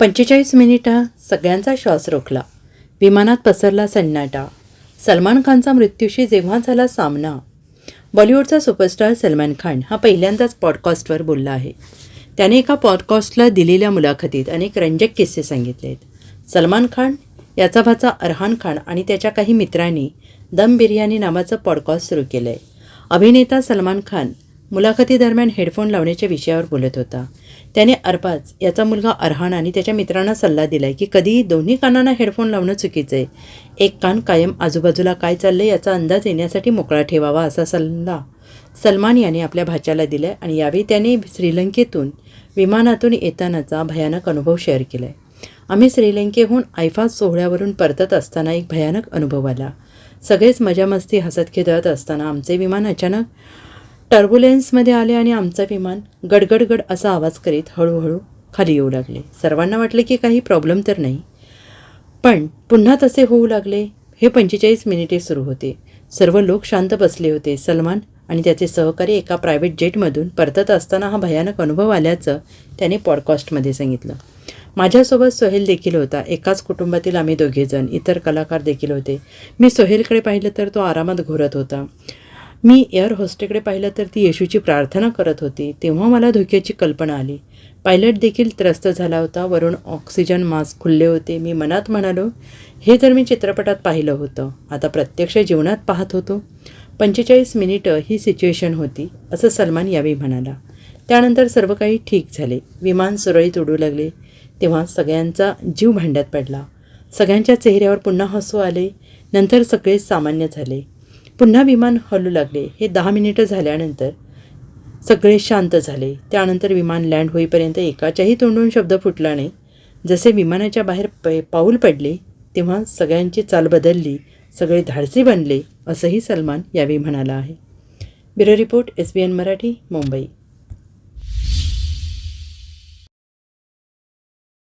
पंचेचाळीस मिनिटं सगळ्यांचा श्वास रोखला. विमानात पसरला सन्नाटा. सलमान खानचा मृत्यूशी जेव्हा झाला सामना. बॉलिवूडचा सुपरस्टार सलमान खान हा पहिल्यांदाच पॉडकास्टवर बोलला आहे. त्याने एका पॉडकास्टला दिलेल्या मुलाखतीत अनेक रंजक किस्से सांगितले आहेत सलमान खान याचा भाचा अरहान खान आणि त्याच्या काही मित्रांनी दम बिर्याणी नावाचं पॉडकास्ट सुरू केलं आहे अभिनेता सलमान खान मुलाखतीदरम्यान हेडफोन लावण्याच्या विषयावर बोलत होता. त्याने अरबाज याचा मुलगा अरहान आणि त्याच्या मित्रांना सल्ला दिला की कधीही दोन्ही कानांना हेडफोन लावणं चुकीचं आहे एक कान कायम आजूबाजूला काय चाललं याचा अंदाज येण्यासाठी मोकळा ठेवावा असा सल्ला सलमान याने आपल्या भाच्याला दिला आणि यावेळी त्याने श्रीलंकेतून विमानातून येतानाचा भयानक अनुभव शेअर केला आहे आम्ही श्रीलंकेहून आयफा सोहळ्यावरून परतत असताना एक भयानक अनुभव आला. सगळेच मजामस्ती हसत खेळत असताना आमचे विमान अचानक टर्बुलेन्समध्ये आले आणि आमचं विमान गडगडगड असा आवाज करीत हळूहळू खाली येऊ लागले. सर्वांना वाटले की काही प्रॉब्लेम तर नाही. पण पुन्हा तसे होऊ लागले. हे पंचेचाळीस मिनिटे सुरू होते. सर्व लोक शांत बसले होते. सलमान आणि त्याचे सहकारी एका प्रायव्हेट जेटमधून परतत असताना हा भयानक अनुभव आल्याचं त्याने पॉडकास्टमध्ये सांगितलं. माझ्यासोबत सोहेल देखील होता. एकाच कुटुंबातील आम्ही दोघेजण. इतर कलाकार देखील होते. मी सोहेलकडे पाहिलं तर तो आरामात घोरत होता. मी एअर होस्टेकडे पाहिलं तर ती येशूची प्रार्थना करत होती. तेव्हा मला धोक्याची कल्पना आली. पायलट देखील त्रस्त झाला होता. वरून ऑक्सिजन मास्क खुलले होते. मी मनात म्हणालो हे तर मी चित्रपटात पाहिलं होतं. आता प्रत्यक्ष जीवनात पाहत होतो. पंचेचाळीस मिनिटं ही सिच्युएशन होती असं सलमान यावेळी म्हणाला. त्यानंतर सर्व काही ठीक झाले. विमान सुरळीत उडू लागले. तेव्हा सगळ्यांचा जीव भांड्यात पडला. सगळ्यांच्या चेहऱ्यावर पुन्हा हसू आले. नंतर सगळे सामान्य झाले. पुन्हा विमान हलू लागले. हे दहा मिनिटं झाल्यानंतर सगळे शांत झाले. त्यानंतर विमान लँड होईपर्यंत एकाच्याही तोंडून शब्द फुटला नाही. जसे विमानाच्या बाहेर प पाऊल पडले तेव्हा सगळ्यांची चाल बदलली सगळे धाडसी बनले असंही सलमान यावेळी म्हणाला आहे. Bureau report S B N Marathi Mumbai.